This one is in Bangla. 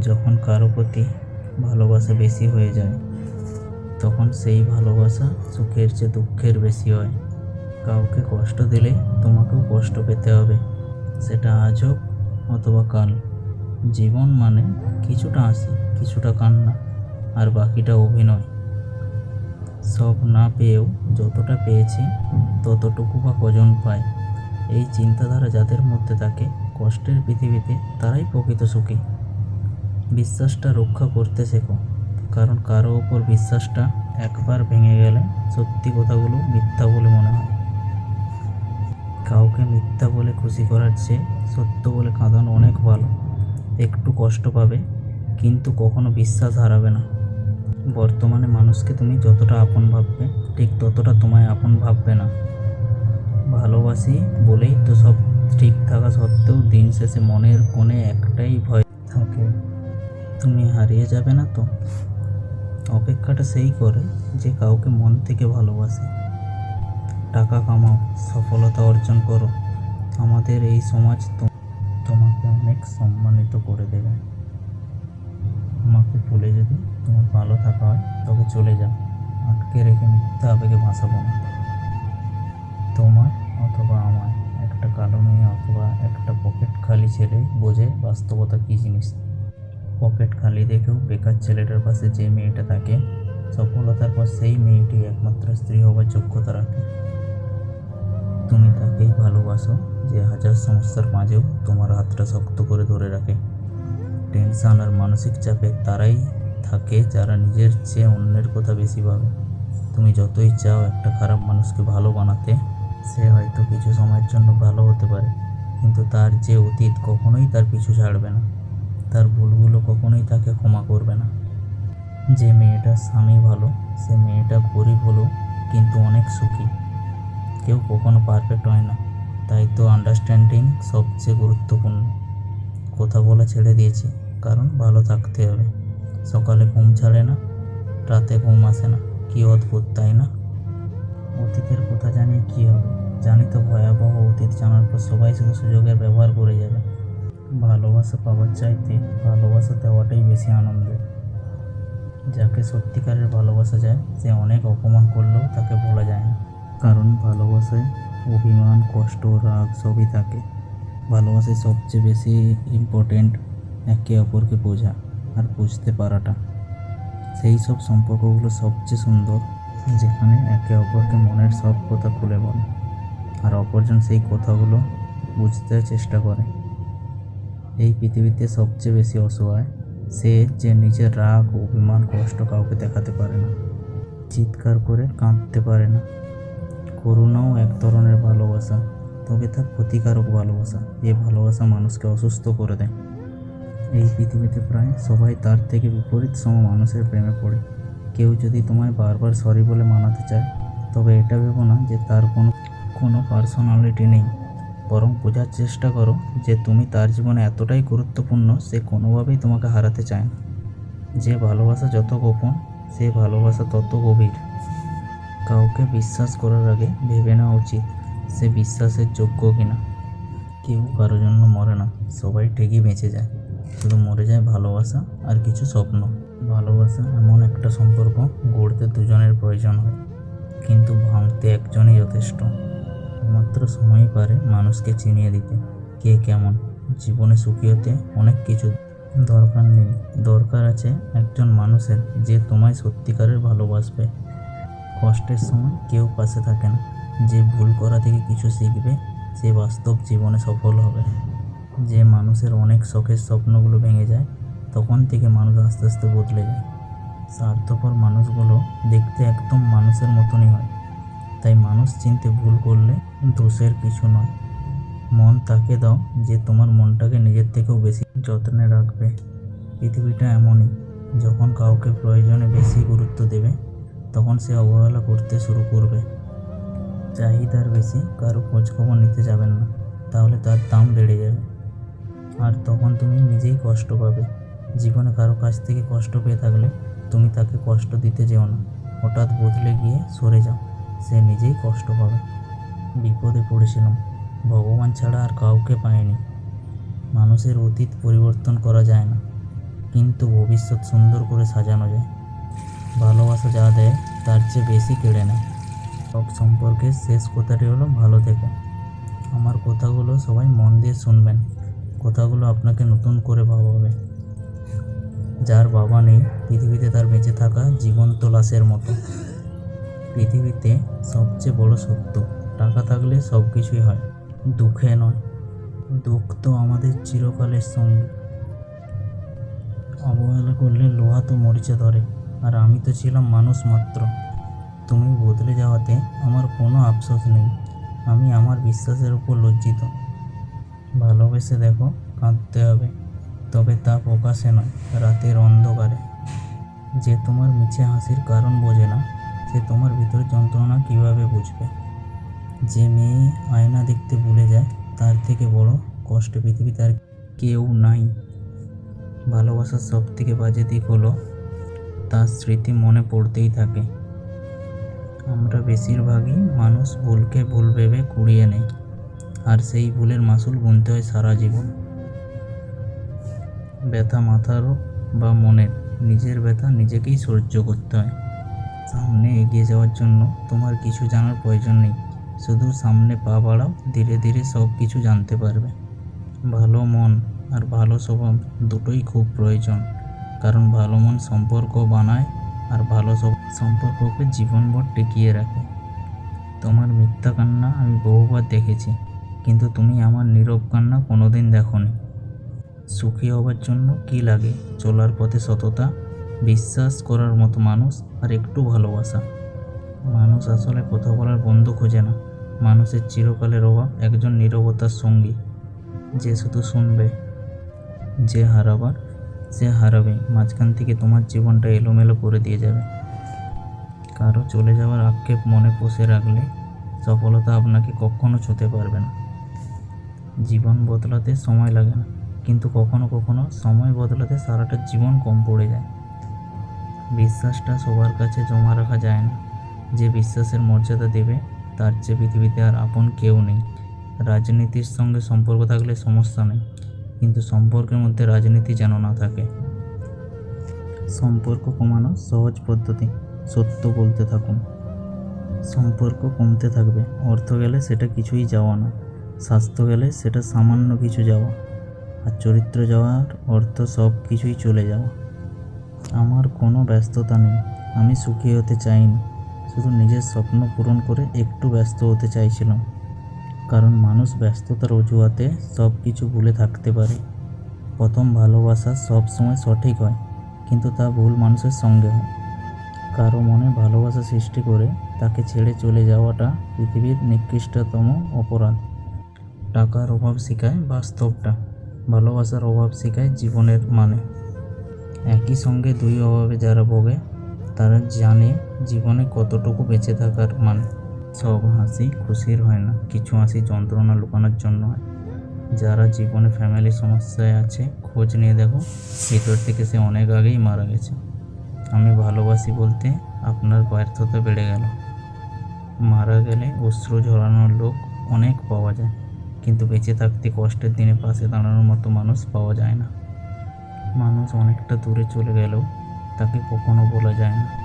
যখন কারও প্রতি ভালোবাসা বেশি হয়ে যায়, তখন সেই ভালোবাসা সুখের চেয়ে দুঃখের বেশি হয়। কাউকে কষ্ট দিলে তোমাকেও কষ্ট পেতে হবে। সেটা আজ হোক অথবা কাল। জীবন মানে কিছুটা হাসি, কিছুটা কান্না, আর বাকিটা অভিনয়। সব না পেয়েও যতটা পেয়েছি, ততটুকু বা কজন পায়। এই চিন্তাধারা যাদের মধ্যে থাকে, কষ্টের পৃথিবীতে তারাই প্রকৃত সুখী। বিশ্বাসটা রক্ষা করতে শেখো। কারণ কারও ওপর বিশ্বাসটা একবার ভেঙে গেলে সত্যি কথাগুলো মিথ্যা বলে মনে হয়। কাউকে মিথ্যা বলে খুশি করার চেয়ে সত্য বলে কাঁদানো অনেক ভালো। একটু কষ্ট পাবে, কিন্তু কখনো বিশ্বাস হারাবে না। বর্তমানে মানুষকে তুমি যতটা আপন ভাববে, ঠিক ততটা তোমায় আপন ভাববে না। ভালোবাসি বলেই তো সব ঠিক থাকা সত্ত্বেও দিন শেষে মনের কোণে একটাই ভয় থাকে। তুমি হারিয়ে যাবে না তো। অপেক্ষাটা সেই করে যে কাউকে মন থেকে ভালোবাসে। টাকা কামাও, সফলতা অর্জন করো। আমাদের এই সমাজ তোমাকে অনেক সম্মানিত করে দেবে। আমাকে ভুলে যদি তোমার ভালো থাকা হয় তবে চলে যাও। আটকে রেখে মিথ্যা আবেগে ভাসাবো না। তোমার অথবা আমার একটা কালো মেয়ে অথবা একটা পকেট খালি ছেলে বোঝে বাস্তবতা কী জিনিস। পকেট খালি দেখেও বেকার ছেলেটার পাশে যে মেয়েটা থাকে, সফলতার পর সেই মেয়েটি একমাত্র স্ত্রী হবার যোগ্যতা রাখে। তুমি তাকেই ভালোবাসো যে হাজার সমস্যার মাঝেও তোমার হাতটা শক্ত করে ধরে রাখে। টেনশন আর মানসিক চাপে তারাই থাকে যারা নিজের চেয়ে অন্যের কথা বেশি ভাবে। তুমি যতই চাও একটা খারাপ মানুষকে ভালো বানাতে, সে হয়তো কিছু সময়ের জন্য ভালো হতে পারে, কিন্তু তার যে অতীত কখনোই তার পিছু ছাড়বে না। তার ভুলগুলো কখনোই তাকে ক্ষমা করবে না। যে মেয়েটার স্বামী ভালো, সে মেয়েটা গরিব হলো, কিন্তু অনেক সুখী। কেউ কখনো পারফেক্ট হয় না। তাই তো আন্ডারস্ট্যান্ডিং সবচেয়ে গুরুত্বপূর্ণ। কথা বলা ছেড়ে দিয়েছি, কারণ ভালো থাকতে হবে। সকালে ঘুম ছাড়ে না, রাতে ঘুম আসে না। কি অদ্ভুত, তাই না? অতীতের কথা জানিয়ে কী হবে? জানি তো ভয়াবহ অতীত জানার পর সবাই শুধু সুযোগের ব্যবহার করে যাবে। ভালোবাসা পাওয়ার চাইতে ভালোবাসা দেওয়াটাই বেশি আনন্দের। যাকে সত্যিকারের ভালোবাসা যায়, সে অনেক অপমান করলেও তাকে বলা যায় না। কারণ ভালোবাসায় অভিমান, কষ্ট, রাগ সবই থাকে। ভালোবাসায় সবচেয়ে বেশি ইম্পর্টেন্ট একে অপরকে বোঝা আর বুঝতে পারাটা। সেই সব সম্পর্কগুলো সবচেয়ে সুন্দর, যেখানে একে অপরকে মনের সব কথা খুলে বলে। আর অপরজন সেই কথাগুলো বুঝতে চেষ্টা করে। এই পৃথিবীতে সবচেয়ে বেশি অসহায়, সে যে নিজের রাগ অভিমান কষ্ট কাউকে দেখাতে পারে না, চিৎকার করে কাঁদতে পারে না। করুণাও এক ধরনের ভালোবাসা, তবে তা ক্ষতিকারক ভালোবাসা। এ ভালোবাসা মানুষকে অসুস্থ করে দেয়। এই পৃথিবীতে প্রায় সবাই তার থেকে বিপরীত সম মানুষের প্রেমে পড়ে। কেউ যদি তোমায় বারবার সরি বলে মানাতে চায়, তবে এটা ভেবো না যে তার কোনো কোনো পার্সোনালিটি নেই। বরং বোঝার চেষ্টা করো যে তুমি তার জীবনে এতটাই গুরুত্বপূর্ণ সে কোনোভাবেই তোমাকে হারাতে চায় না। যে ভালোবাসা যত গোপন, সে ভালোবাসা তত গভীর। কাউকে বিশ্বাস করার আগে ভেবে নেওয়া উচিত সে বিশ্বাসের যোগ্য কিনা। কেউ কারোর জন্য মরে না, সবাই ঠিকই বেঁচে যায়। শুধু মরে যায় ভালোবাসা আর কিছু স্বপ্ন। ভালোবাসা এমন একটা সম্পর্ক গড়তে দুজনের প্রয়োজন হয়। কিন্তু ভাঙতে একজনই যথেষ্ট। মাত্র সময়ই পারে মানুষকে চিনিয়ে দিতে। কে কেমন? জীবনে সুখী হতে অনেক কিছু দরকার নেই। দরকার আছে একজন মানুষের যে তোমায় সত্যিকারের ভালোবাসবে। কষ্টের সময় কেউ পাশে থাকে না। যে ভুল করা থেকে কিছু শিখবে, সে বাস্তব জীবনে সফল হবে। যে মানুষের অনেক শখের স্বপ্নগুলো ভেঙে যায়, তখন থেকে মানুষ আস্তে আস্তে বদলে যায়। স্বার্থপর মানুষগুলো দেখতে একদম মানুষের মতনই হয়। তাই মানুষ চিনতে ভুল করলে দোষের কিছু নয়। মন তাকে দাও যে তোমার মনটাকে নিজের থেকেও বেশি যত্নে রাখবে। পৃথিবীটা এমনই, যখন কাউকে প্রয়োজনে বেশি গুরুত্ব দেবে, তখন সে অবহেলা করতে শুরু করবে। চাহিদার বেশি, কারও খোঁজখবর নিতে যাবেন না, তাহলে তার দাম বেড়ে যাবে। আর তখন তুমি নিজেই কষ্ট পাবে। জীবনে কারও কাছ থেকে কষ্ট পেয়ে থাকলে তুমি তাকে কষ্ট দিতে যেও না। হঠাৎ বদলে গিয়ে সরে যাও। সে নিজেই কষ্ট পাবে। বিপদে পড়েছিলাম। ভগবান ছাড়া আর কাউকে পায়নি মানুষের অতীত পরিবর্তন করা যায় না, কিন্তু ভবিষ্যৎ সুন্দর করে সাজানো যায়। ভালোবাসা যা দেয়, তার চেয়ে বেশি কেড়ে নেয়। সব সম্পর্কের শেষ কথাটি হলো, ভালো থেকো। আমার কথাগুলো সবাই মন দিয়ে শুনবেন। কথাগুলো আপনাকে নতুন করে ভাবাবে। যার বাবা নেই, পৃথিবীতে তার বেঁচে থাকা জীবন্ত লাশের মতো। পৃথিবীতে সবচেয়ে বড় সত্য, টাকা থাকলে সব কিছুই হয়। দুঃখে নয়, দুঃখ তো আমাদের চিরকালের সঙ্গী। অবহেলা করলে লোহা তো মরিচা ধরে, আর আমি তো ছিলাম মানুষ মাত্র। তুমি বদলে যাওয়াতে আমার কোনো আফসোস নেই, আমি আমার বিশ্বাসের উপর লজ্জিত। ভালোবেসে দেখো, কাঁদতে হবে, তবে তা প্রকাশে নয়, রাতের অন্ধকারে। যে তোমার মিছে হাসির কারণ বোঝে না সে তোমার ভিতর যন্ত্রণা কীভাবে বুঝবে? যে মেয়ে আয়না দেখতে ভুলে যায়, তার থেকে বড় কষ্ট পৃথিবীতে আর কেউ নাই। ভালোবাসার সব থেকে বাজে দিক হলো, তার স্মৃতি মনে পড়তেই থাকে। আমরা বেশিরভাগই মানুষ ভুলকে ভুল ভেবে কুড়িয়ে নেই, আর সেই ভুলের মাসুল গুনতে হয় সারা জীবন। ব্যথা মাথারও বা মনের, নিজের ব্যথা নিজেকেই সহ্য করতে হয়। সামনে এগিয়ে যাওয়ার জন্য তোমার কিছু জানার প্রয়োজন নেই। শুধু সামনে পা বাড়াও, ধীরে ধীরে সব কিছু জানতে পারবে। ভালো মন আর ভালো স্বভাব দুটোই খুব প্রয়োজন। কারণ ভালো মন সম্পর্ক বানায় আর ভালো সম্পর্ককে জীবনভর টিকিয়ে রাখে। তোমার মিথ্যা কান্না আমি বহুবার দেখেছি, কিন্তু তুমি আমার নীরব কান্না কোনোদিন দেখোনি। সুখী হবার জন্য কি লাগে? চলার পথে সততা বিশ্বাস করার মতো মানুষ আর একটু ভালোবাসা। মানুষ আসলে কথা বলার বন্ধু খোঁজে না। মানুষের চিরকালের অভাব একজন নীরবতার সঙ্গী। যে শুধু শুনবে, যে হারাবার, সে হারাবে। মাঝখান থেকে তোমার জীবনটা এলোমেলো করে দিয়ে যাবে। কারও চলে যাওয়ার আক্ষেপ মনে পুষে রাখলে সফলতা আপনাকে কখনো ছুঁতে পারবে না। জীবন বদলাতে সময় লাগে না। কিন্তু কখনো কখনো সময় বদলাতে সারাটা জীবন কম পড়ে যায়। বিশ্বাসটা সবার কাছে জমা রাখা যায় না। যে বিশ্বাসের মর্যাদা দেবে, তার চেয়ে পৃথিবীতে আর আপন কেউ নেই। রাজনীতির সঙ্গে সম্পর্ক থাকলে সমস্যা নেই, কিন্তু সম্পর্কের মধ্যে রাজনীতি যেন না থাকে। সম্পর্ক কমানো সহজ পদ্ধতি, সত্য বলতে থাকুন। সম্পর্ক কমতে থাকবে, অর্থ গেলে সেটা কিছুই যাওয়া না, স্বাস্থ্য গেলে সেটা সামান্য কিছু যাওয়া, আর চরিত্র যাওয়ার অর্থ সব কিছুই চলে যাওয়া। আমার কোনো ব্যস্ততা নেই। আমি সুখী হতে চাইনি। শুধু নিজের স্বপ্ন পূরণ করে একটু ব্যস্ত হতে চাইছিলাম। কারণ মানুষ ব্যস্ততার অজুহাতে সব কিছু ভুলে থাকতে পারে। প্রথম ভালোবাসা সব সময় সঠিক হয়, কিন্তু তা ভুল মানুষের সঙ্গে হয়। কারও মনে ভালোবাসা সৃষ্টি করে তাকে ছেড়ে চলে যাওয়াটা পৃথিবীর নিকৃষ্টতম অপরাধ। টাকার অভাব শেখায় বাস্তবটা, ভালোবাসার অভাব শেখায় জীবনের মানে। একই সঙ্গে দুই অভাবে যারা ভোগে, তারা জানে জীবনে কতটুকু বেঁচে থাকার মানে। সব হাসি খুশির হয় না, কিছু হাসি যন্ত্রণা লুকানোর জন্য হয়। যারা জীবনে ফ্যামিলি সমস্যায় আছে, খোঁজ নিয়ে দেখো, ভিতর থেকে সে অনেক আগেই মারা গেছে। আমি ভালোবাসি বলতে আপনার ব্যর্থতা বেড়ে গেল। মারা গেলে অশ্রু ঝরানোর লোক অনেক পাওয়া যায়, কিন্তু বেঁচে থাকতে কষ্টের দিনে পাশে দাঁড়ানোর মতো মানুষ পাওয়া যায় না। মানুষ অনেকটা দূরে চলে গেলেও তাকে কখনো বলা যায় না।